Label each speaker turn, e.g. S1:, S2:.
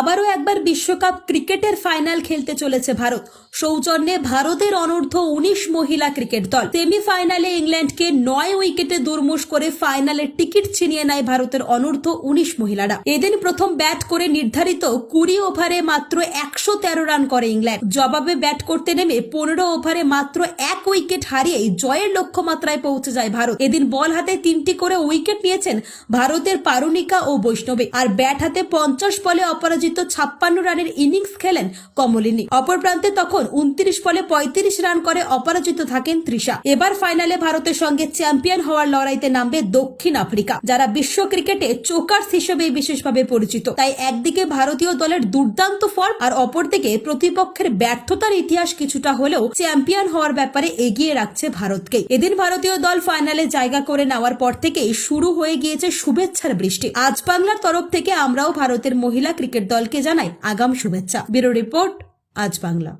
S1: আবারও একবার বিশ্বকাপ ক্রিকেটের ফাইনাল খেলতে চলেছে ভারত। সৌজন্যে ভারতের অনূর্ধ্ব উনিশ মহিলা ক্রিকেট দল। সেমিফাইনালে ইংল্যান্ডকে নয় উইকেটে দুর্মুশ করে ফাইনালের টিকিট ছিনিয়ে নেয় ভারতের অনূর্ধ্ব উনিশ মহিলারা। এদিন প্রথম ব্যাট করে নির্ধারিত কুড়ি ওভারে মাত্র একশো তেরো রান করে ইংল্যান্ড। জবাবে ব্যাট করতে নেমে পনেরো ওভারে মাত্র এক উইকেট হারিয়ে জয়ের লক্ষ্যমাত্রায় পৌঁছে যায় ভারত। এদিন বল হাতে তিনটি করে উইকেট নিয়েছেন ভারতের পারুনিকা ও বৈষ্ণবে। আর ব্যাট হাতে পঞ্চাশ বলে অপরাজিত ছাপ্পান্ন রানের ইনিংস খেলেন কমলিনী। অপর প্রান্তে তখন উনত্রিশ বলে পঁয়ত্রিশ রান করে অপরাজিত থাকেন তৃষা। এবার ফাইনালে ভারতের সঙ্গে চ্যাম্পিয়ন হওয়ার লড়াইতে নামবে দক্ষিণ আফ্রিকা, যারা বিশ্ব ক্রিকেটে চোকার্স হিসেবে বিশেষভাবে পরিচিত। তাই একদিকে ভারতীয় দলের দুর্দান্ত ফর্ম আর অপরদিকে প্রতিপক্ষের ব্যর্থতার ইতিহাস কিছুটা হলেও চ্যাম্পিয়ন হওয়ার ব্যাপারে এগিয়ে রাখছে ভারতকে এদিন ভারতীয় দল ফাইনালে জায়গা করে নেওয়ার পর থেকেই শুরু হয়ে গিয়েছে শুভেচ্ছার বৃষ্টি। আজ বাংলার তরফ থেকে আমরাও ভারতের মহিলা ক্রিকেট দলকে জানাই আগাম শুভেচ্ছা। ব্যুরো রিপোর্ট আজ বাংলা।